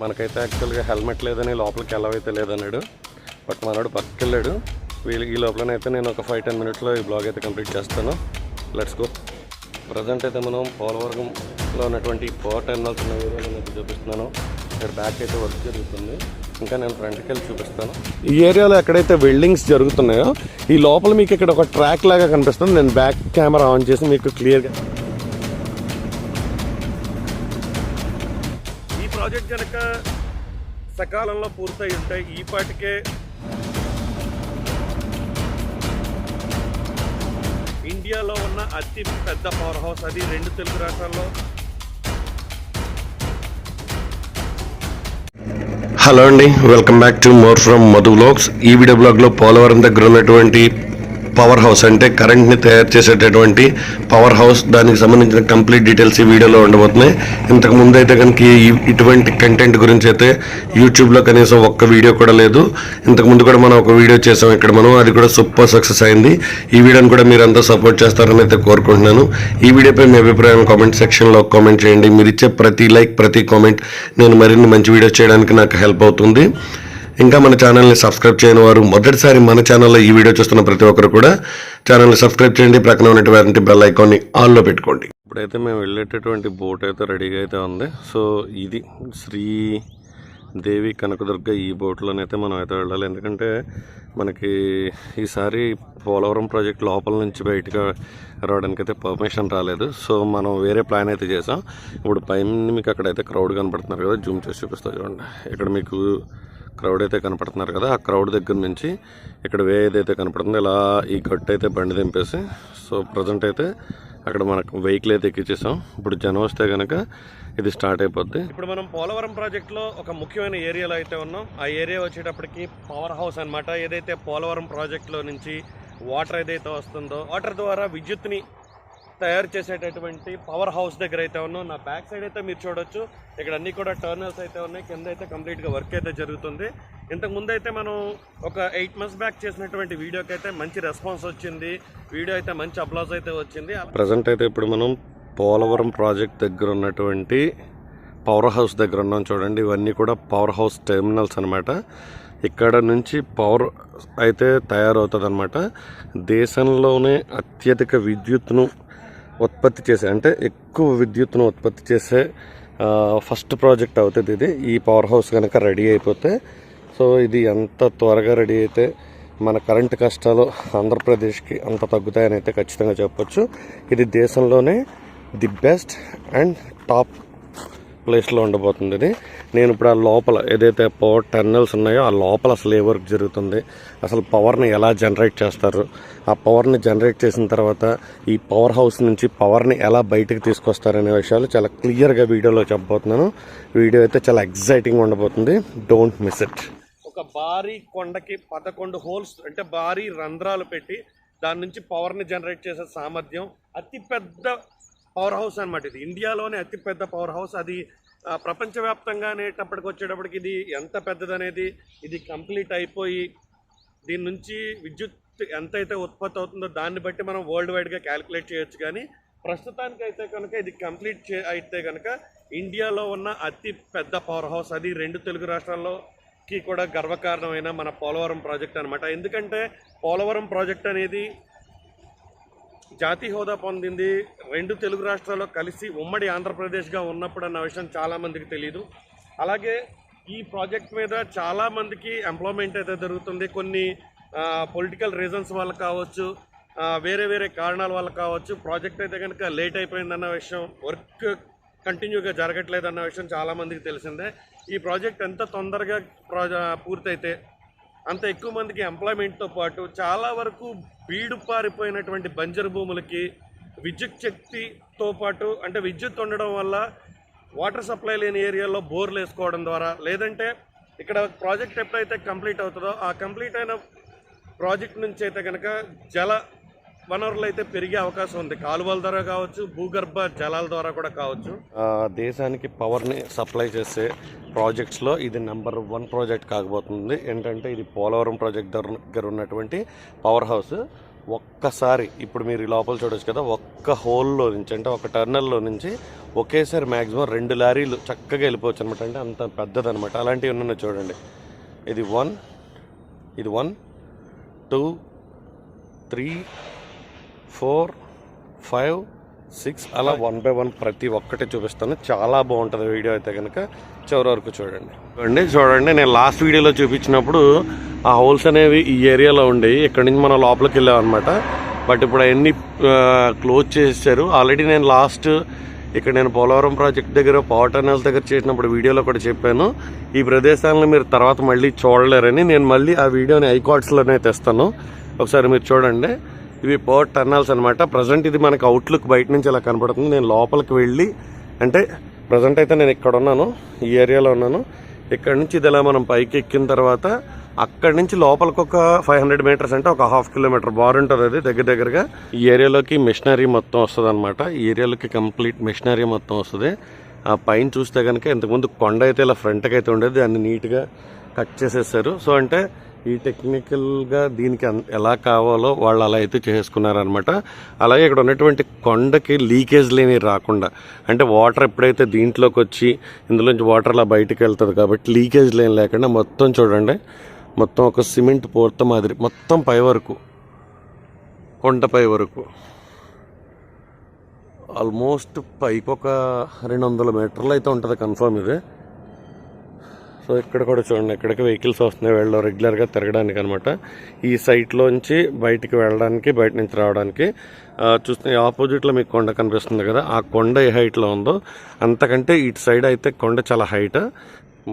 మనకైతే యాక్చువల్గా హెల్మెట్ లేదని లోపలికి ఎలా అయితే లేదన్నాడు బట్ మనోడు పక్కకి వెళ్ళాడు వీళ్ళు ఈ లోపలనైతే నేను ఒక ఫైవ్ టెన్ మినిట్స్లో ఈ బ్లాగ్ అయితే కంప్లీట్ చేస్తాను. లెట్స్ గో ప్రజెంట్ అయితే మనం పోలవరంలో ఉన్నటువంటి పవర్ టెర్మినల్స్ ఉన్న ఏరియాలో అయితే చూపిస్తున్నాను. ఇక్కడ బ్యాక్ అయితే వర్క్ జరుగుతుంది. ఇంకా నేను ఫ్రంట్కి వెళ్ళి చూపిస్తాను. ఈ ఏరియాలో ఎక్కడైతే వెల్డింగ్స్ జరుగుతున్నాయో ఈ లోపల మీకు ఇక్కడ ఒక ట్రాక్ లాగా కనిపిస్తుంది. నేను బ్యాక్ కెమెరా ఆన్ చేసి మీకు క్లియర్గా ఈ కనుక సకాలంలో పూర్తయి ఉంటాయి ఈ పాటికే ఇండియాలో ఉన్న అతి పెద్ద పవర్ హౌస్ అది రెండు తెలుగు రాష్ట్రాల్లో. హలో అండి welcome back to more from Madhu blogs ఈ వీడియో బ్లాగ్లో పోలవరం దగ్గర ఉన్నటువంటి పవర్ హౌస్ అంటే కరెంట్ని తయారు చేసేటటువంటి పవర్ హౌస్. దానికి సంబంధించిన కంప్లీట్ డీటెయిల్స్ ఈ వీడియోలో ఉండబోతున్నాయి. ఇంతకు ముందు అయితే కనుక ఇటువంటి కంటెంట్ గురించి అయితే యూట్యూబ్లో కనీసం ఒక్క వీడియో కూడా లేదు. ఇంతకు ముందు కూడా మనం ఒక వీడియో చేసాం ఇక్కడ మనం. అది కూడా సూపర్ సక్సెస్ అయింది. ఈ వీడియోని కూడా మీరు అంతా సపోర్ట్ చేస్తారని అయితే కోరుకుంటున్నాను. ఈ వీడియోపై మీ అభిప్రాయం కామెంట్ సెక్షన్లో కామెంట్ చేయండి. మీరు ఇచ్చే ప్రతి లైక్ ప్రతి కామెంట్ నేను మరిన్ని మంచి వీడియోస్ చేయడానికి నాకు హెల్ప్ అవుతుంది. ఇంకా మన ఛానల్ని సబ్స్క్రైబ్ చేయని వారు మొదటిసారి మన ఛానల్లో ఈ వీడియో చూస్తున్న ప్రతి ఒక్కరు కూడా ఛానల్ని సబ్స్క్రైబ్ చేయండి. ప్రక్కన ఉన్నటువంటి బెల్ ఐకాన్ని ఆల్లో పెట్టుకోండి. ఇప్పుడైతే మేము వెళ్ళేటటువంటి బోట్ అయితే రెడీగా అయితే ఉంది. సో ఇది శ్రీ దేవి కనకదుర్గ ఈ బోట్లోనైతే మనం అయితే వెళ్ళాలి. ఎందుకంటే మనకి ఈసారి పోలవరం ప్రాజెక్ట్ లోపల నుంచి బయటకు రావడానికి అయితే పర్మిషన్ రాలేదు. సో మనం వేరే ప్లాన్ అయితే చేసాం. ఇప్పుడు పైన మీకు అక్కడైతే క్రౌడ్ కనబడుతున్నారు కదా జూమ్ చేసి చూపిస్తా చూడండి. ఇక్కడ మీకు క్రౌడ్ అయితే కనపడుతున్నారు కదా ఆ క్రౌడ్ దగ్గర నుంచి ఇక్కడ వే ఏదైతే కనపడుతుందో ఇలా ఈ గట్టు అయితే బండి దింపేసి సో ప్రజెంట్ అయితే అక్కడ మనకు వెహికల్ అయితే ఎక్కించేసాం ఇప్పుడు జనం వస్తే కనుక ఇది స్టార్ట్ అయిపోద్ది. ఇప్పుడు మనం పోలవరం ప్రాజెక్ట్లో ఒక ముఖ్యమైన ఏరియాలో అయితే ఉన్నాం. ఆ ఏరియా వచ్చేటప్పటికి పవర్ హౌస్ అనమాట ఏదైతే పోలవరం ప్రాజెక్ట్లో నుంచి వాటర్ ఏదైతే వస్తుందో వాటర్ ద్వారా విద్యుత్ని తయారు చేసేటటువంటి పవర్ హౌస్ దగ్గర అయితే ఉన్నాం. నా బ్యాక్ సైడ్ అయితే మీరు చూడొచ్చు. ఇక్కడ అన్ని కూడా టర్నల్స్ అయితే ఉన్నాయి. కింద అయితే కంప్లీట్గా వర్క్ అయితే జరుగుతుంది. ఇంతకు ముందు అయితే మనం ఒక ఎయిట్ మంత్స్ బ్యాక్ చేసినటువంటి వీడియోకి అయితే మంచి రెస్పాన్స్ వచ్చింది. వీడియో అయితే మంచి అప్లాజ్ అయితే వచ్చింది. ప్రజెంట్ అయితే ఇప్పుడు మనం పోలవరం ప్రాజెక్ట్ దగ్గర ఉన్నటువంటి పవర్ హౌస్ దగ్గర ఉన్నాం చూడండి. ఇవన్నీ కూడా పవర్ హౌస్ టెర్మినల్స్ అనమాట ఇక్కడ నుంచి పవర్ అయితే తయారవుతుంది అనమాట దేశంలోనే అత్యధిక విద్యుత్ను ఉత్పత్తి చేసే అంటే ఎక్కువ విద్యుత్ను ఉత్పత్తి చేసే ఫస్ట్ ప్రాజెక్ట్ అవుతుంది ఇది. ఈ పవర్ హౌస్ కనుక రెడీ అయిపోతే సో ఇది ఎంత త్వరగా రెడీ అయితే మన కరెంటు కష్టాలు ఆంధ్రప్రదేశ్కి అంత తగ్గుతాయని అయితే ఖచ్చితంగా చెప్పొచ్చు. ఇది దేశంలోనే ది బెస్ట్ అండ్ టాప్ ప్లేస్లో ఉండబోతుంది ఇది నేను ఇప్పుడు ఆ లోపల ఏదైతే పవర్ టర్నల్స్ ఉన్నాయో ఆ లోపల అసలు ఏ వర్క్ జరుగుతుంది అసలు పవర్ని ఎలా జనరేట్ చేస్తారు ఆ పవర్ని జనరేట్ చేసిన తర్వాత ఈ పవర్ హౌస్ నుంచి పవర్ని ఎలా బయటకు తీసుకొస్తారనే విషయాలు చాలా క్లియర్గా వీడియోలో చెప్పబోతున్నాను. వీడియో అయితే చాలా ఎగ్జైటింగ్ ఉండబోతుంది. డోంట్ మిస్ ఇట్ ఒక భారీ కొండకి పదకొండు హోల్స్ అంటే భారీ రంధ్రాలు పెట్టి దాని నుంచి పవర్ని జనరేట్ చేసే సామర్థ్యం అతిపెద్ద పవర్ హౌస్ అనమాట ఇది. ఇండియాలోనే అతిపెద్ద పవర్ హౌస్. అది ప్రపంచవ్యాప్తంగా అనేటప్పటికి వచ్చేటప్పటికి ఇది ఎంత పెద్దదనేది ఇది కంప్లీట్ అయిపోయి దీని నుంచి విద్యుత్ ఎంతైతే ఉత్పత్తి అవుతుందో దాన్ని బట్టి మనం వరల్డ్ వైడ్గా క్యాలిక్యులేట్ చేయొచ్చు కానీ ప్రస్తుతానికి అయితే కనుక ఇది కంప్లీట్ చే అయితే కనుక ఇండియాలో ఉన్న అతి పెద్ద పవర్ హౌస్. అది రెండు తెలుగు రాష్ట్రాల్లోకి కూడా గర్వకారణమైన మన పోలవరం ప్రాజెక్ట్ అనమాట ఎందుకంటే పోలవరం ప్రాజెక్ట్ అనేది జాతీయ హోదా పొందింది. రెండు తెలుగు రాష్ట్రాల్లో కలిసి ఉమ్మడి ఆంధ్రప్రదేశ్గా ఉన్నప్పుడు అన్న విషయం చాలామందికి తెలియదు అలాగే ఈ ప్రాజెక్ట్ మీద చాలామందికి ఎంప్లాయ్మెంట్ అయితే జరుగుతుంది. కొన్ని పొలిటికల్ రీజన్స్ వల్ల కావచ్చు వేరే వేరే కారణాల వల్ల కావచ్చు ప్రాజెక్ట్ అయితే కనుక లేట్ అయిపోయిందన్న విషయం వర్క్ కంటిన్యూగా జరగట్లేదన్న విషయం చాలామందికి తెలిసిందే. ఈ ప్రాజెక్ట్ ఎంత తొందరగా ప్రాజ పూర్తయితే అంత ఎక్కువ మందికి ఎంప్లాయ్మెంట్తో పాటు చాలా వరకు బీడుపారిపోయినటువంటి బంజరు భూములకి విద్యుత్ శక్తితో పాటు అంటే విద్యుత్ ఉండడం వల్ల వాటర్ సప్లై లేని ఏరియాలో బోర్లు వేసుకోవడం ద్వారా లేదంటే ఇక్కడ ప్రాజెక్ట్ ఎప్పుడైతే కంప్లీట్ అవుతుందో ఆ కంప్లీట్ అయిన ప్రాజెక్ట్ నుంచి అయితే కనుక జల వనరులు అయితే పెరిగే అవకాశం ఉంది. కాలువల ద్వారా కావచ్చు భూగర్భ జలాల ద్వారా కూడా కావచ్చు. దేశానికి పవర్ని సప్లై చేసే ప్రాజెక్ట్స్లో ఇది నెంబర్ వన్ ప్రాజెక్ట్ కాకపోతుంది. ఏంటంటే ఇది పోలవరం ప్రాజెక్ట్ దగ్గర దగ్గర ఉన్నటువంటి పవర్ హౌస్ ఒక్కసారి ఇప్పుడు మీరు లోపల చూడొచ్చు కదా ఒక్క హోల్లో నుంచి అంటే ఒక టర్నల్లో నుంచి ఒకేసారి మ్యాక్సిమం రెండు లారీలు చక్కగా వెళ్ళిపోవచ్చు అనమాట అంటే అంత పెద్దదనమాట అలాంటివి ఉన్నాయి చూడండి. ఇది వన్ ఇది one two three four five six అలా వన్ బై వన్ ప్రతి ఒక్కటి చూపిస్తాను. చాలా బాగుంటుంది వీడియో అయితే కనుక చివరి వరకు చూడండి. చూడండి చూడండి. నేను లాస్ట్ వీడియోలో చూపించినప్పుడు ఆ హోల్స్ అనేవి ఈ ఏరియాలో ఉండేవి ఇక్కడ నుంచి మనం లోపలికి వెళ్ళాం అనమాట బట్ ఇప్పుడు అవన్నీ క్లోజ్ చేసేసారు. ఆల్రెడీ నేను లాస్ట్ ఇక్కడ నేను పోలవరం ప్రాజెక్ట్ దగ్గర పవర్ టనల్స్ దగ్గర చేసినప్పుడు వీడియోలో కూడా చెప్పాను. ఈ ప్రదేశాలను మీరు తర్వాత మళ్ళీ చూడలేరని నేను మళ్ళీ ఆ వీడియోని ఐకార్డ్స్లోనే తెస్తాను. ఒకసారి మీరు చూడండి. ఇవి పవర్ టర్నల్స్ అనమాట ప్రజెంట్ ఇది మనకు అవుట్లుక్ బయట నుంచి ఇలా కనపడుతుంది. నేను లోపలికి వెళ్ళి అంటే ప్రజెంట్ అయితే నేను ఇక్కడ ఉన్నాను ఈ ఏరియాలో ఉన్నాను. ఇక్కడ నుంచి ఇది ఇలా మనం పైకి ఎక్కిన తర్వాత అక్కడి నుంచి లోపలికి ఒక ఫైవ్ హండ్రెడ్ మీటర్స్ అంటే ఒక హాఫ్ కిలోమీటర్ బార్ ఉంటుంది అది దగ్గర దగ్గరగా. ఈ ఏరియాలోకి మిషనరీ మొత్తం వస్తుంది అనమాట ఈ ఏరియాలోకి కంప్లీట్ మిషనరీ మొత్తం వస్తుంది. ఆ పైన చూస్తే కనుక ఇంతకుముందు కొండ అయితే ఇలా ఫ్రంట్కి అయితే ఉండేది దాన్ని నీట్గా కట్ చేసేసారు. సో అంటే ఈ టెక్నికల్గా దీనికి ఎలా కావాలో వాళ్ళు అలా అయితే చేసుకున్నారనమాట అలాగే ఇక్కడ ఉన్నటువంటి కొండకి లీకేజ్ లేని రాకుండా అంటే వాటర్ ఎప్పుడైతే దీంట్లోకి వచ్చి ఇందులోంచి వాటర్ అలా బయటకు వెళ్తుంది కాబట్టి లీకేజ్ లేని లేకుండా మొత్తం చూడండి మొత్తం ఒక సిమెంట్ పూర్త మాదిరి మొత్తం పై వరకు కొండపై వరకు. ఆల్మోస్ట్ పైకి ఒక రెండు వందల మీటర్లు అయితే ఉంటుంది కన్ఫర్మ్ ఇది. సో ఇక్కడ కూడా చూడండి ఇక్కడికి వెహికల్స్ వస్తున్నాయి. వెళ్ళడం రెగ్యులర్గా తిరగడానికి అనమాట ఈ సైట్లోంచి బయటికి వెళ్ళడానికి బయట నుంచి రావడానికి చూస్తే ఆపోజిట్లో మీకు కొండ కనిపిస్తుంది కదా ఆ కొండ ఏ హైట్లో ఉందో అంతకంటే ఇటు సైడ్ అయితే కొండ చాలా హైట్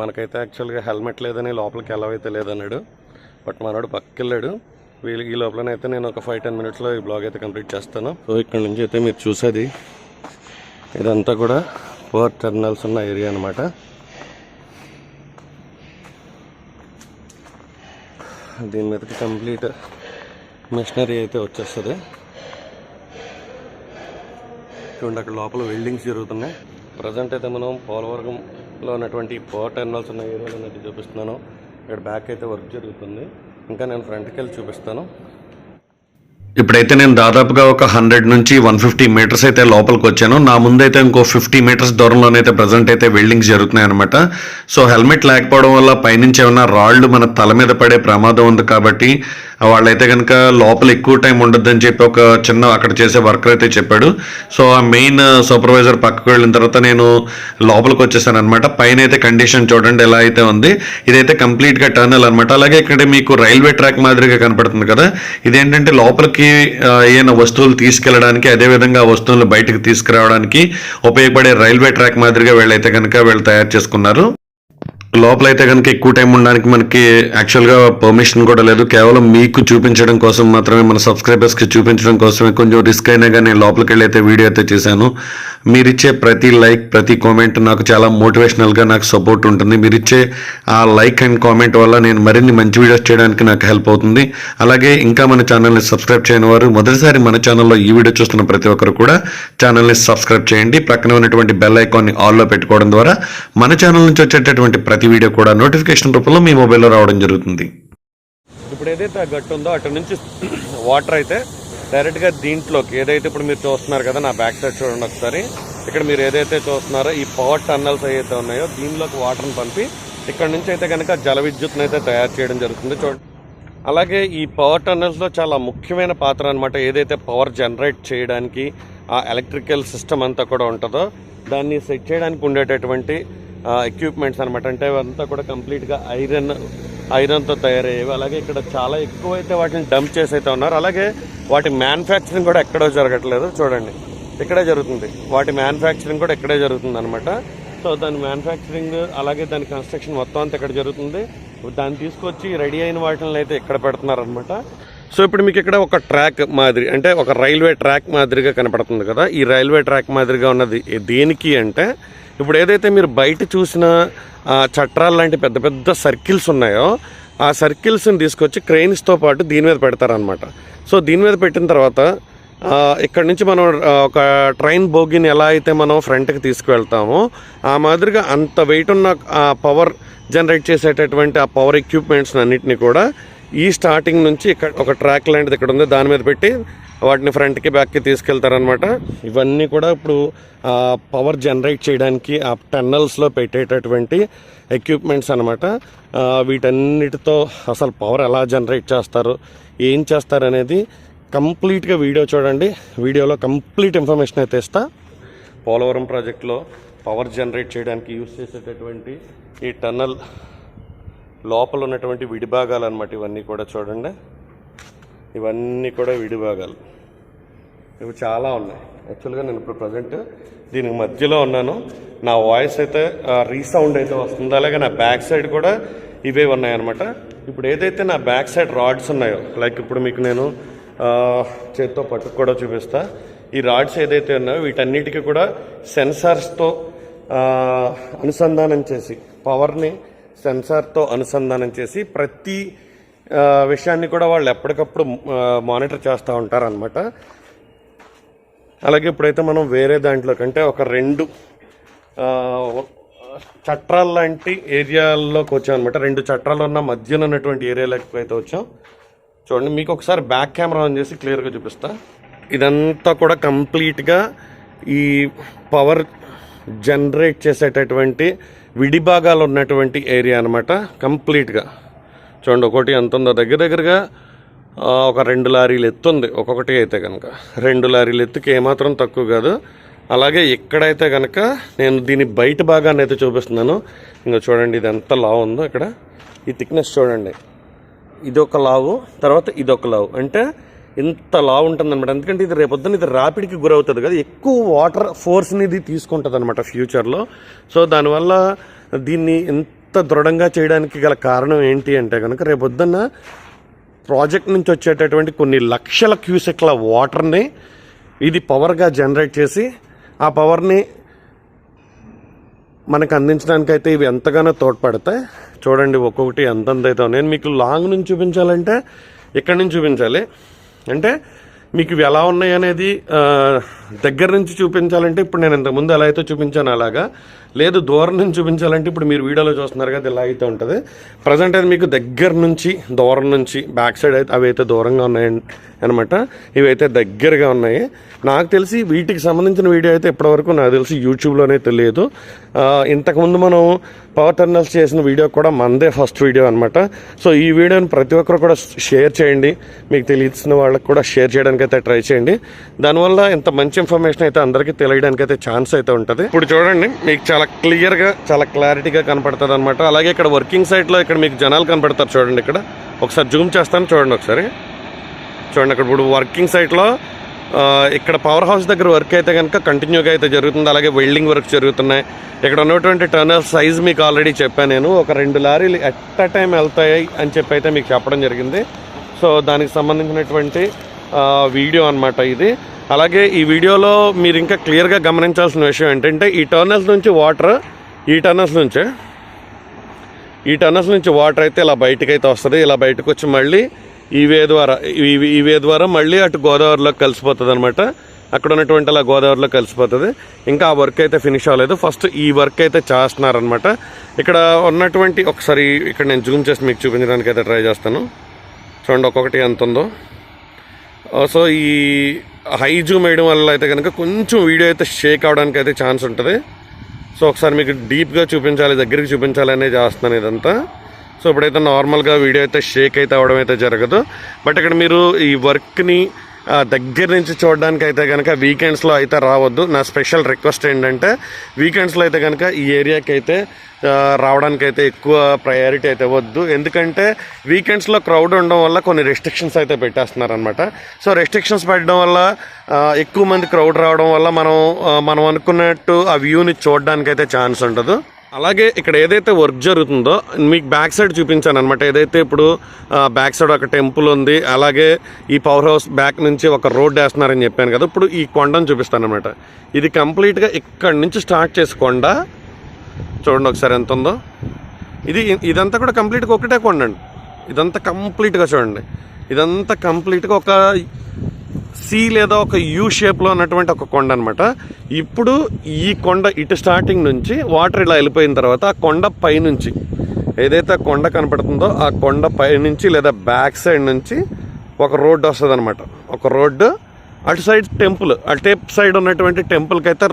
మనకైతే యాక్చువల్గా హెల్మెట్ లేదని లోపలికి ఎలావైతే లేదన్నాడు. బట్ మనోడు పక్కకెళ్ళాడు వీళ్ళకి ఈ లోపలనైతే నేను ఒక ఫైవ్ టెన్ మినిట్స్లో ఈ బ్లాగ్ అయితే కంప్లీట్ చేస్తాను. సో ఇక్కడ నుంచి అయితే మీరు చూసేది ఇదంతా కూడా ఫోర్ టెర్మినల్స్ ఉన్న ఏరియా అనమాట దీని మీదకి కంప్లీట్ మిషనరీ అయితే వచ్చేస్తుంది. చూడండి అక్కడ లోపల వెల్డింగ్స్ జరుగుతున్నాయి. ప్రజెంట్ అయితే మనం పోలవరంలో ఉన్నటువంటి పవర్ టెర్మినల్స్ ఉన్న ఏరియాలో అనేది చూపిస్తున్నాను. ఇక్కడ బ్యాక్ అయితే వర్క్ జరుగుతుంది. ఇంకా నేను ఫ్రంట్కి వెళ్ళి చూపిస్తాను. ఇప్పుడైతే నేను దాదాపుగా ఒక హండ్రెడ్ నుంచి వన్ ఫిఫ్టీ మీటర్స్ అయితే లోపలికి వచ్చాను. నా ముందైతే ఇంకో ఫిఫ్టీ మీటర్స్ దూరంలోనైతే ప్రజెంట్ అయితే వెల్డింగ్స్ జరుగుతున్నాయి అనమాట సో హెల్మెట్ లేకపోవడం వల్ల పైనుంచి ఏమైనా రాళ్ళు మన తల మీద పడే ప్రమాదం ఉంది కాబట్టి వాళ్ళైతే కనుక లోపల ఎక్కువ టైం ఉండొద్దని చెప్పి ఒక చిన్న అక్కడ చేసే వర్కర్ అయితే చెప్పాడు. సో ఆ మెయిన్ సూపర్వైజర్ పక్కకు వెళ్ళిన తర్వాత నేను లోపలికి వచ్చేసాను అనమాట పైన అయితే కండిషన్ చూడండి ఎలా అయితే ఉంది. ఇదైతే కంప్లీట్గా టర్నల్ అనమాట అలాగే ఇక్కడ మీకు రైల్వే ట్రాక్ మాదిరిగా కనపడుతుంది కదా. ఇదేంటంటే లోపలికి బయటికి ఏమైనా వస్తువులు తీసుకెళ్ళడానికి అదే విధంగా వస్తువులు బయటకు తీసుకురావడానికి ఉపయోగపడే రైల్వే ట్రాక్ మాదిరిగా వీళ్ళైతే కనుక వీళ్ళు తయారు చేసుకున్నారు. లోపల అయితే కనుక ఎక్కువ టైం ఉండడానికి మనకి యాక్చువల్గా పర్మిషన్ కూడా లేదు. కేవలం మీకు చూపించడం కోసం మాత్రమే మన సబ్స్క్రైబర్స్కి చూపించడం కోసమే కొంచెం రిస్క్ అయినా కానీ నేను లోపలికి వెళ్ళి అయితే వీడియో అయితే చేశాను. మీరిచ్చే ప్రతి లైక్ ప్రతి కామెంట్ నాకు చాలా మోటివేషనల్గా నాకు సపోర్ట్ ఉంటుంది. మీరిచ్చే ఆ లైక్ అండ్ కామెంట్ వల్ల నేను మరిన్ని మంచి వీడియోస్ చేయడానికి నాకు హెల్ప్ అవుతుంది. అలాగే ఇంకా మన ఛానల్ని సబ్స్క్రైబ్ చేయని వారు మొదటిసారి మన ఛానల్లో ఈ వీడియో చూస్తున్న ప్రతి ఒక్కరు కూడా ఛానల్ని సబ్స్క్రైబ్ చేయండి. ప్రక్కన ఉన్నటువంటి బెల్ ఐకాన్ని ఆల్లో పెట్టుకోవడం ద్వారా మన ఛానల్ నుంచి వచ్చేటటువంటి ప్రతి వీడియో కూడా నోటిఫికేషన్ రూపంలో మీ మొబైల్లో రావడం జరుగుతుంది. ఇప్పుడు ఏదైతే ఆ గట్టు ఉందో అటు నుంచి వాటర్ అయితే డైరెక్ట్గా దీంట్లోకి ఏదైతే ఇప్పుడు మీరు చూస్తున్నారు కదా నా బ్యాక్ సైడ్ చూడండి ఒకసారి. ఇక్కడ మీరు ఏదైతే చూస్తున్నారో ఈ పవర్ టన్నల్స్ ఏదైతే ఉన్నాయో దీనిలోకి వాటర్ని పంపి ఇక్కడ నుంచి అయితే కనుక జల విద్యుత్ని అయితే తయారు చేయడం జరుగుతుంది. చూడండి. అలాగే ఈ పవర్ టన్నల్స్లో చాలా ముఖ్యమైన పాత్ర అనమాట ఏదైతే పవర్ జనరేట్ చేయడానికి ఆ ఎలక్ట్రికల్ సిస్టమ్ అంతా కూడా ఉంటుందో దాన్ని సెట్ చేయడానికి ఉండేటటువంటి ఎక్విప్మెంట్స్ అనమాట అంటే అవంతా కూడా కంప్లీట్గా ఐరన్ ఐరన్తో తయారయ్యేవి. అలాగే ఇక్కడ చాలా ఎక్కువ అయితే వాటిని డంప్ చేసి అయితే ఉన్నారు. అలాగే వాటి మ్యానుఫ్యాక్చరింగ్ కూడా ఎక్కడో జరగట్లేదు. చూడండి. ఇక్కడే జరుగుతుంది. వాటి మ్యానుఫ్యాక్చరింగ్ కూడా ఇక్కడే జరుగుతుంది అనమాట సో దాని మ్యానుఫ్యాక్చరింగ్ అలాగే దాని కన్స్ట్రక్షన్ మొత్తం అంతా ఇక్కడ జరుగుతుంది. దాన్ని తీసుకొచ్చి రెడీ అయిన వాటిని అయితే ఇక్కడ పెడుతున్నారనమాట సో ఇప్పుడు మీకు ఇక్కడ ఒక ట్రాక్ మాదిరి అంటే ఒక రైల్వే ట్రాక్ మాదిరిగా కనపడుతుంది కదా. ఈ రైల్వే ట్రాక్ మాదిరిగా ఉన్నది. దేనికి అంటే ఇప్పుడు ఏదైతే మీరు బయట చూసిన చట్రాలు లాంటి పెద్ద పెద్ద సర్కిల్స్ ఉన్నాయో ఆ సర్కిల్స్ని తీసుకొచ్చి క్రెయిన్స్తో పాటు దీని మీద పెడతారనమాట సో దీని మీద పెట్టిన తర్వాత ఇక్కడ నుంచి మనం ఒక ట్రైన్ బోగిని ఎలా అయితే మనం ఫ్రంట్కి తీసుకువెళ్తామో ఆ మాదిరిగా అంత వెయిట్ ఉన్న ఆ పవర్ జనరేట్ చేసేటటువంటి ఆ పవర్ ఎక్విప్మెంట్స్ అన్నింటినీ కూడా ఈ స్టార్టింగ్ నుంచి ఇక్కడ ఒక ట్రాక్ లాంటిది ఇక్కడ ఉంది. దాని మీద పెట్టి వాటిని ఫ్రంట్కి బ్యాక్కి తీసుకెళ్తారనమాట ఇవన్నీ కూడా ఇప్పుడు పవర్ జనరేట్ చేయడానికి ఆ టన్నల్స్లో పెట్టేటటువంటి ఎక్విప్మెంట్స్ అనమాట వీటన్నిటితో అసలు పవర్ ఎలా జనరేట్ చేస్తారు ఏం చేస్తారు అనేది కంప్లీట్గా వీడియో చూడండి. వీడియోలో కంప్లీట్ ఇన్ఫర్మేషన్ అయితే ఇస్తా. పోలవరం ప్రాజెక్ట్లో పవర్ జనరేట్ చేయడానికి యూస్ చేసేటటువంటి ఈ టన్నల్ లోపల ఉన్నటువంటి విడిభాగాలు అనమాట ఇవన్నీ కూడా చూడండి. ఇవన్నీ కూడా విడిభాగాలు. ఇవి చాలా ఉన్నాయి. యాక్చువల్గా నేను ఇప్పుడు ప్రజెంట్ దీనికి మధ్యలో ఉన్నాను. నా వాయిస్ అయితే రీసౌండ్ అయితే వస్తుంది. అలాగే నా బ్యాక్ సైడ్ కూడా ఇవే ఉన్నాయన్నమాట. ఇప్పుడు ఏదైతే నా బ్యాక్ సైడ్ రాడ్స్ ఉన్నాయో లైక్ ఇప్పుడు మీకు నేను చేత్తో పట్టుకు కూడా చూపిస్తా. ఈ రాడ్స్ ఏదైతే ఉన్నాయో వీటన్నిటికీ కూడా సెన్సార్స్తో అనుసంధానం చేసి పవర్ని సెన్సార్తో అనుసంధానం చేసి ప్రతి విషయాన్ని కూడా వాళ్ళు ఎప్పటికప్పుడు మానిటర్ చేస్తూ ఉంటారనమాట అలాగే ఇప్పుడైతే మనం వేరే దాంట్లో కంటే ఒక రెండు చట్రాల లాంటి ఏరియాల్లోకి వచ్చాం అనమాట రెండు చట్రాలు ఉన్న మధ్యన ఉన్నటువంటి ఏరియాలోకి అయితే వచ్చాం. చూడండి మీకు ఒకసారి బ్యాక్ కెమెరా ఆన్ చేసి క్లియర్గా చూపిస్తా. ఇదంతా కూడా కంప్లీట్గా ఈ పవర్ జనరేట్ చేసేటటువంటి విడిభాగాలు ఉన్నటువంటి ఏరియా అనమాట కంప్లీట్గా చూడండి ఒకటి ఎంత ఉందో. దగ్గర దగ్గరగా ఒక రెండు లారీలు ఎత్తు ఉంది. ఒక్కొక్కటి అయితే కనుక రెండు లారీలు ఎత్తుకి ఏమాత్రం తక్కువ కాదు. అలాగే ఇక్కడైతే కనుక నేను దీని బయట భాగాన్ని అయితే చూపిస్తున్నాను. ఇంకా చూడండి ఇది ఎంత లావు ఉందో ఇక్కడ. ఈ థిక్నెస్ చూడండి. ఇది ఒక లావు తర్వాత ఇదొక లావు. అంటే ఇంత లావు ఉంటుందన్నమాట. ఎందుకంటే ఇది రేపొద్దున ఇది రాపిడికి గురవుతుంది కదా. ఎక్కువ వాటర్ ఫోర్స్ని ఇది తీసుకుంటుంది అనమాట ఫ్యూచర్లో. సో దానివల్ల దీన్ని ఎంత దృఢంగా చేయడానికి గల కారణం ఏంటి అంటే కనుక రేపొద్దున ప్రాజెక్ట్ నుంచి వచ్చేటటువంటి కొన్ని లక్షల క్యూసెక్ల వాటర్ని ఇది పవర్గా జనరేట్ చేసి ఆ పవర్ని మనకు అందించడానికి అయితే ఇవి ఎంతగానో తోడ్పడతాయి. చూడండి ఒక్కొక్కటి ఎంతంత నేను మీకు లాంగ్ నుంచి చూపించాలంటే ఇక్కడి నుంచి చూపించాలి. అంటే మీకు ఇవి ఎలా ఉన్నాయి అనేది దగ్గర నుంచి చూపించాలంటే ఇప్పుడు నేను ఇంతకుముందు ఎలా అయితే చూపించాను అలాగా. లేదు దూరం నుంచి చూపించాలంటే ఇప్పుడు మీరు వీడియోలో చూస్తున్నారు కదా ఇలా అయితే ఉంటుంది. ప్రజెంట్ అయితే మీకు దగ్గర నుంచి దూరం నుంచి బ్యాక్ సైడ్ అయితే అవి అయితే దూరంగా ఉన్నాయి అనమాట ఇవైతే దగ్గరగా ఉన్నాయి. నాకు తెలిసి వీటికి సంబంధించిన వీడియో అయితే ఇప్పటివరకు నాకు తెలిసి యూట్యూబ్లోనే తెలియదు. ఇంతకుముందు మనం పవర్ టర్నల్స్ చేసిన వీడియో కూడా మనదే ఫస్ట్ వీడియో అనమాట సో ఈ వీడియోని ప్రతి ఒక్కరు కూడా షేర్ చేయండి. మీకు తెలిసిన వాళ్ళకి కూడా షేర్ చేయడానికి అయితే ట్రై చేయండి. దానివల్ల ఇంత మంచి ఇన్ఫర్మేషన్ అయితే అందరికీ తెలియడానికి అయితే ఛాన్స్ అయితే ఉంటుంది. ఇప్పుడు చూడండి మీకు చాలా క్లియర్గా చాలా క్లారిటీగా కనపడుతుంది అనమాట అలాగే ఇక్కడ వర్కింగ్ సైట్లో ఇక్కడ మీకు జనాలు కనపడతారు చూడండి ఇక్కడ. ఒకసారి జూమ్ చేస్తాను చూడండి ఒకసారి. చూడండి అక్కడ ఇప్పుడు వర్కింగ్ సైట్లో ఇక్కడ పవర్ హౌస్ దగ్గర వర్క్ అయితే కనుక కంటిన్యూగా అయితే జరుగుతుంది. అలాగే వెల్డింగ్ వర్క్ జరుగుతున్నాయి. ఇక్కడ ఉన్నటువంటి టర్నల్ సైజ్ మీకు ఆల్రెడీ చెప్పాను నేను. ఒక రెండు లారీలు ఎట్ టైం వెళ్తాయి అని చెప్పి అయితే మీకు చెప్పడం జరిగింది. సో దానికి సంబంధించినటువంటి వీడియో అనమాట ఇది. అలాగే ఈ వీడియోలో మీరు ఇంకా క్లియర్గా గమనించాల్సిన విషయం ఏంటంటే ఈ టర్నల్స్ నుంచి వాటర్ ఈ టర్నల్స్ నుంచే ఈ టర్నల్స్ నుంచి వాటర్ అయితే ఇలా బయటకు అయితే వస్తుంది. ఇలా బయటకు వచ్చి మళ్ళీ ఈ వే ద్వారా ఈ- వే ద్వారా మళ్ళీ అటు గోదావరిలోకి కలిసిపోతుంది అనమాట అక్కడ ఉన్నటువంటి అలా గోదావరిలో కలిసిపోతుంది. ఇంకా ఆ వర్క్ అయితే ఫినిష్ అవ్వలేదు. ఫస్ట్ ఈ వర్క్ అయితే చేస్తున్నారనమాట ఇక్కడ ఉన్నటువంటి ఒకసారి ఇక్కడ నేను జూమ్ చేసి మీకు చూపించడానికి అయితే ట్రై చేస్తాను. చూడండి ఒక్కొక్కటి ఎంత ఉందో Uh, సో ఈ హై జూమ్ వేయడం వల్ల అయితే కనుక కొంచెం వీడియో అయితే షేక్ అవడానికి అయితే ఛాన్స్ ఉంటుంది. సో ఒకసారి మీకు డీప్గా చూపించాలి దగ్గరికి చూపించాలి అనేది చేస్తున్నాను ఇదంతా. సో ఇప్పుడైతే నార్మల్గా వీడియో అయితే షేక్ అయితే అవడం అయితే జరగదు. బట్ ఇక్కడ మీరు ఈ వర్క్ని uh, దగ్గర నుంచి చూడడానికి అయితే కనుక వీకెండ్స్లో అయితే రావద్దు. నా స్పెషల్ రిక్వెస్ట్ ఏంటంటే వీకెండ్స్లో అయితే కనుక ఈ ఏరియాకి అయితే రావడానికి అయితే ఎక్కువ ప్రయారిటీ అయితే ఇవ్వద్దు ఎందుకంటే వీకెండ్స్లో క్రౌడ్ ఉండడం వల్ల కొన్ని రెస్ట్రిక్షన్స్ అయితే పెట్టేస్తున్నారనమాట సో రెస్ట్రిక్షన్స్ పెట్టడం వల్ల ఎక్కువ మంది క్రౌడ్ రావడం వల్ల మనం మనం అనుకున్నట్టు ఆ వ్యూని చూడడానికి అయితే ఛాన్స్ ఉండదు. అలాగే ఇక్కడ ఏదైతే వర్క్ జరుగుతుందో మీకు బ్యాక్ సైడ్ చూపించాను అనమాట ఏదైతే ఇప్పుడు బ్యాక్ సైడ్ ఒక టెంపుల్ ఉంది అలాగే ఈ పవర్ హౌస్ బ్యాక్ నుంచి ఒక రోడ్ వేస్తున్నారని చెప్పాను కదా ఇప్పుడు ఈ కొండను చూపిస్తాను అనమాట ఇది కంప్లీట్గా ఇక్కడి నుంచి స్టార్ట్ చేసి కొండ చూడండి ఒకసారి ఎంత ఉందో. ఇది ఇదంతా కూడా కంప్లీట్గా ఒకటే కొండండి ఇదంతా కంప్లీట్గా చూడండి. ఇదంతా కంప్లీట్గా ఒక సి లేదా ఒక యూ షేప్లో ఉన్నటువంటి ఒక కొండ అనమాట ఇప్పుడు ఈ కొండ ఇటు స్టార్టింగ్ నుంచి వాటర్ ఇలా వెళ్ళిపోయిన తర్వాత ఆ కొండ పైనుంచి ఏదైతే ఆ కొండ కనపడుతుందో ఆ కొండ పైనుంచి లేదా బ్యాక్ సైడ్ నుంచి ఒక రోడ్డు వస్తుంది అనమాట ఒక రోడ్డు అటు సైడ్ టెంపుల్ అటు సైడ్ ఉన్నటువంటి టెంపుల్కి అయితే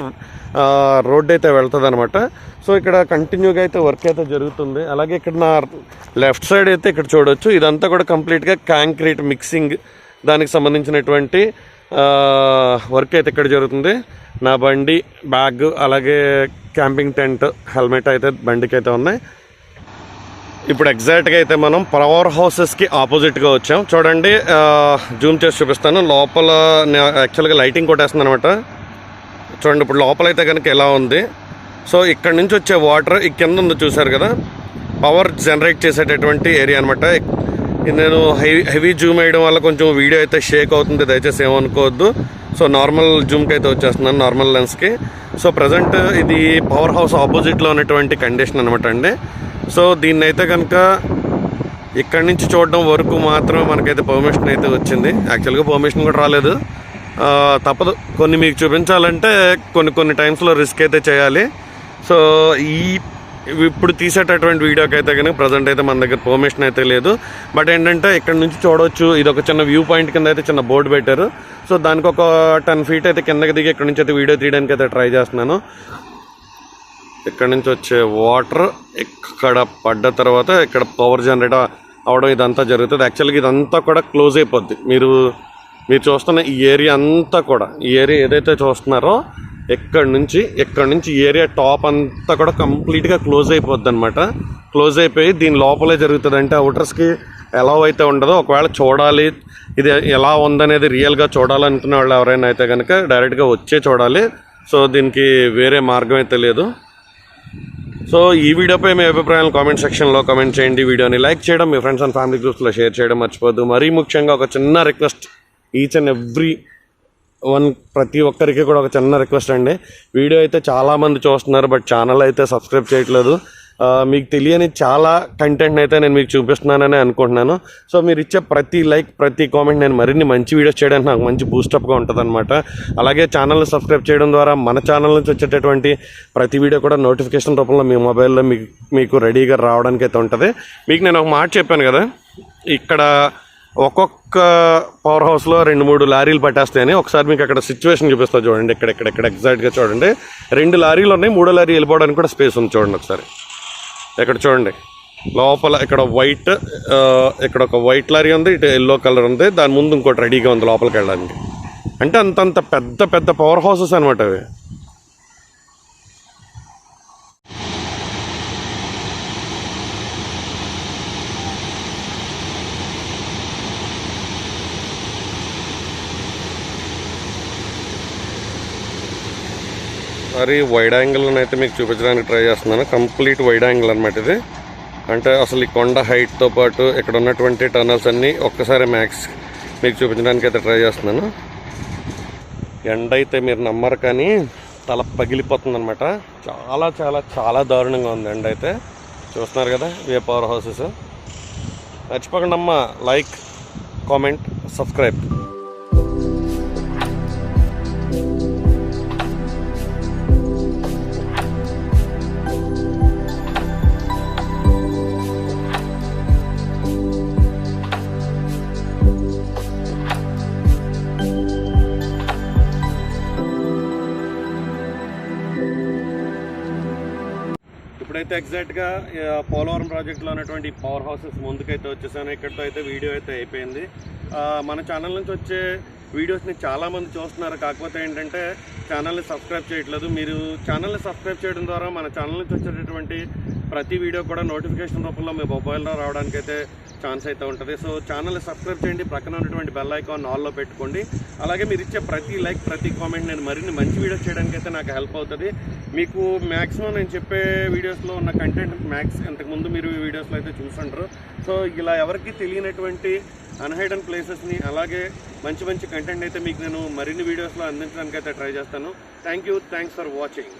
రోడ్డు అయితే వెళ్తుంది అనమాట సో ఇక్కడ కంటిన్యూగా అయితే వర్క్ అయితే జరుగుతుంది. అలాగే ఇక్కడ నా లెఫ్ట్ సైడ్ అయితే ఇక్కడ చూడొచ్చు. ఇదంతా కూడా కంప్లీట్గా కాంక్రీట్ మిక్సింగ్ దానికి సంబంధించినటువంటి వర్క్ అయితే ఇక్కడ జరుగుతుంది. నా బండి బ్యాగ్ అలాగే క్యాంపింగ్ టెంట్ హెల్మెట్ అయితే బండికి అయితే ఉన్నాయి. ఇప్పుడు ఎగ్జాక్ట్గా అయితే మనం పవర్ హౌసెస్కి ఆపోజిట్గా వచ్చాం. చూడండి జూమ్ చేసి చూపిస్తాను. లోపల యాక్చువల్గా లైటింగ్ కొట్టేస్తుంది అనమాట చూడండి ఇప్పుడు లోపల అయితే కనుక ఎలా ఉంది. సో ఇక్కడ నుంచి వచ్చే వాటర్ ఈ కింద ఉంది చూసారు కదా? పవర్ జనరేట్ చేసేటటువంటి ఏరియా అనమాట నేను హెవీ హెవీ జూమ్ వేయడం వల్ల కొంచెం వీడియో అయితే షేక్ అవుతుంది దయచేసి ఏమనుకోవద్దు. సో నార్మల్ జూమ్కి అయితే వచ్చేస్తున్నాను నార్మల్ లెన్స్కి. సో ప్రజెంట్ ఇది పవర్ హౌస్ ఆపోజిట్లో ఉన్నటువంటి కండిషన్ అనమాట అండి. సో దీన్ని అయితే కనుక ఇక్కడి నుంచి చూడడం వరకు మాత్రమే మనకైతే పర్మిషన్ అయితే వచ్చింది. యాక్చువల్గా పర్మిషన్ కూడా రాలేదు. తప్పదు. కొన్ని మీకు చూపించాలంటే కొన్ని కొన్ని టైమ్స్లో రిస్క్ అయితే చేయాలి. సో ఈ ఇప్పుడు తీసేటటువంటి వీడియోకి అయితే కనుక ప్రజెంట్ అయితే మన దగ్గర పర్మిషన్ అయితే లేదు. బట్ ఏంటంటే ఇక్కడ నుంచి చూడవచ్చు ఇది ఒక చిన్న వ్యూ పాయింట్ కింద అయితే చిన్న బోర్డు పెట్టారు. సో దానికి ఒక టెన్ ఫీట్ అయితే కిందకి దిగి ఇక్కడ నుంచి అయితే వీడియో తీయడానికి అయితే ట్రై చేస్తున్నాను. ఇక్కడ నుంచి వచ్చే వాటర్ ఇక్కడ పడ్డ తర్వాత ఇక్కడ పవర్ జనరేట్ అవడం ఇదంతా జరుగుతుంది. యాక్చువల్గా ఇదంతా కూడా క్లోజ్ అయిపోద్ది. మీరు మీరు చూస్తున్న ఈ ఏరియా అంతా కూడా ఈ ఏరియా ఏదైతే చూస్తున్నారో ఎక్కడి నుంచి ఎక్కడి నుంచి ఏరియా టాప్ అంతా కూడా కంప్లీట్గా క్లోజ్ అయిపోద్ది అనమాట క్లోజ్ అయిపోయి దీని లోపలే జరుగుతుంది అంటే అవుటర్స్కి ఎలా అయితే ఉండదో. ఒకవేళ చూడాలి ఇది ఎలా ఉందనేది రియల్గా చూడాలనుకునే వాళ్ళు ఎవరైనా అయితే కనుక డైరెక్ట్గా వచ్చే చూడాలి. సో దీనికి వేరే మార్గం అయితే లేదు. సో ఈ వీడియోపై మీ అభిప్రాయాలు కామెంట్ సెక్షన్లో కామెంట్ చేయండి. వీడియోని లైక్ చేయడం మీ ఫ్రెండ్స్ అండ్ ఫ్యామిలీ గ్రూప్స్లో షేర్ చేయడం మర్చిపోద్దు మరీ ముఖ్యంగా ఒక చిన్న request each and every one ప్రతి ఒక్కరికి కూడా ఒక చిన్న రిక్వెస్ట్ అండి. వీడియో అయితే చాలామంది చూస్తున్నారు బట్ ఛానల్ అయితే సబ్స్క్రైబ్ చేయట్లేదు. మీకు తెలియని చాలా కంటెంట్ అయితే నేను మీకు చూపిస్తున్నానని అనుకుంటున్నాను. సో మీరు ఇచ్చే ప్రతి లైక్ ప్రతి కామెంట్ నేను మరిన్ని మంచి వీడియోస్ చేయడానికి నాకు మంచి బూస్టప్గా ఉంటుంది అలాగే ఛానల్ని సబ్స్క్రైబ్ చేయడం ద్వారా మన ఛానల్ నుంచి వచ్చేటటువంటి ప్రతి వీడియో కూడా నోటిఫికేషన్ రూపంలో మీ మొబైల్లో మీకు మీకు రెడీగా రావడానికి అయితే ఉంటుంది. మీకు నేను ఒక మాట చెప్పాను కదా ఇక్కడ ఒక్కొక్క పవర్ హౌస్లో రెండు మూడు లారీలు పట్టేస్తాయని ఒకసారి మీకు అక్కడ సిచ్యువేషన్ చూపిస్తా చూడండి. ఇక్కడ ఇక్కడ ఇక్కడ ఎగ్జాక్ట్గా చూడండి. రెండు లారీలు ఉన్నాయి మూడో లారీ వెళ్ళిపోవడానికి కూడా స్పేస్ ఉంది చూడండి ఒకసారి. ఇక్కడ చూడండి. లోపల ఇక్కడ వైట్ ఇక్కడ ఒక వైట్ లారీ ఉంది ఇటు ఎల్లో కలర్ ఉంది. దాని ముందు ఇంకోటి రెడీగా ఉంది లోపలికి వెళ్ళడానికి. అంటే అంతంత పెద్ద పెద్ద పవర్ హౌసెస్ అనమాట అవి. మరి వైడ్ యాంగిల్ అయితే మీకు చూపించడానికి ట్రై చేస్తున్నాను. కంప్లీట్ వైడ్ యాంగిల్ అనమాట ఇది. అంటే అసలు ఈ కొండ హైట్తో పాటు ఇక్కడ ఉన్నటువంటి టనల్స్ అన్నీ ఒక్కసారి మ్యాక్స్ మీకు చూపించడానికి అయితే ట్రై చేస్తున్నాను. ఎండ అయితే మీరు నమ్మరు కానీ తల పగిలిపోతుంది అనమాట చాలా చాలా చాలా దారుణంగా ఉంది ఎండ అయితే. చూస్తున్నారు కదా వే పవర్ హౌసెస్ మర్చిపోకండి అమ్మ లైక్ కామెంట్ సబ్స్క్రైబ్ అయితే ఎగ్జాక్ట్గా పోలవరం ప్రాజెక్ట్లో ఉన్నటువంటి పవర్ హౌసెస్ ముందుకైతే వచ్చేసాను. ఇక్కడితో అయితే వీడియో అయితే అయిపోయింది. మన ఛానల్ నుంచి వచ్చే వీడియోస్ని చాలామంది చూస్తున్నారు. కాకపోతే ఏంటంటే ఛానల్ని సబ్స్క్రైబ్ చేయట్లేదు. మీరు ఛానల్ని సబ్స్క్రైబ్ చేయడం ద్వారా మన ఛానల్ నుంచి వచ్చేటటువంటి ప్రతి వీడియో కూడా నోటిఫికేషన్ రూపంలో మీ మొబైల్లో రావడానికి అయితే ఛాన్స్ అయితే ఉంటుంది. సో ఛానల్ని సబ్స్క్రైబ్ చేయండి. ప్రక్కన ఉన్నటువంటి బెల్ ఐకాన్ ఆల్లో పెట్టుకోండి. అలాగే మీరు ఇచ్చే ప్రతి లైక్ ప్రతి కామెంట్ నేను మరిన్ని మంచి వీడియోస్ చేయడానికి అయితే నాకు హెల్ప్ అవుతుంది. మీకు మ్యాక్సిమం నేను చెప్పే వీడియోస్లో ఉన్న కంటెంట్ మ్యాక్స్ ఇంతకుముందు మీరు ఈ వీడియోస్లో అయితే చూసుంటారు. సో ఇలా ఎవరికి తెలియనటువంటి అన్హైడన్ ప్లేసెస్ని అలాగే మంచి మంచి కంటెంట్ అయితే మీకు నేను మరిన్ని వీడియోస్లో అందించడానికి అయితే ట్రై చేస్తాను. Thank you thanks for watching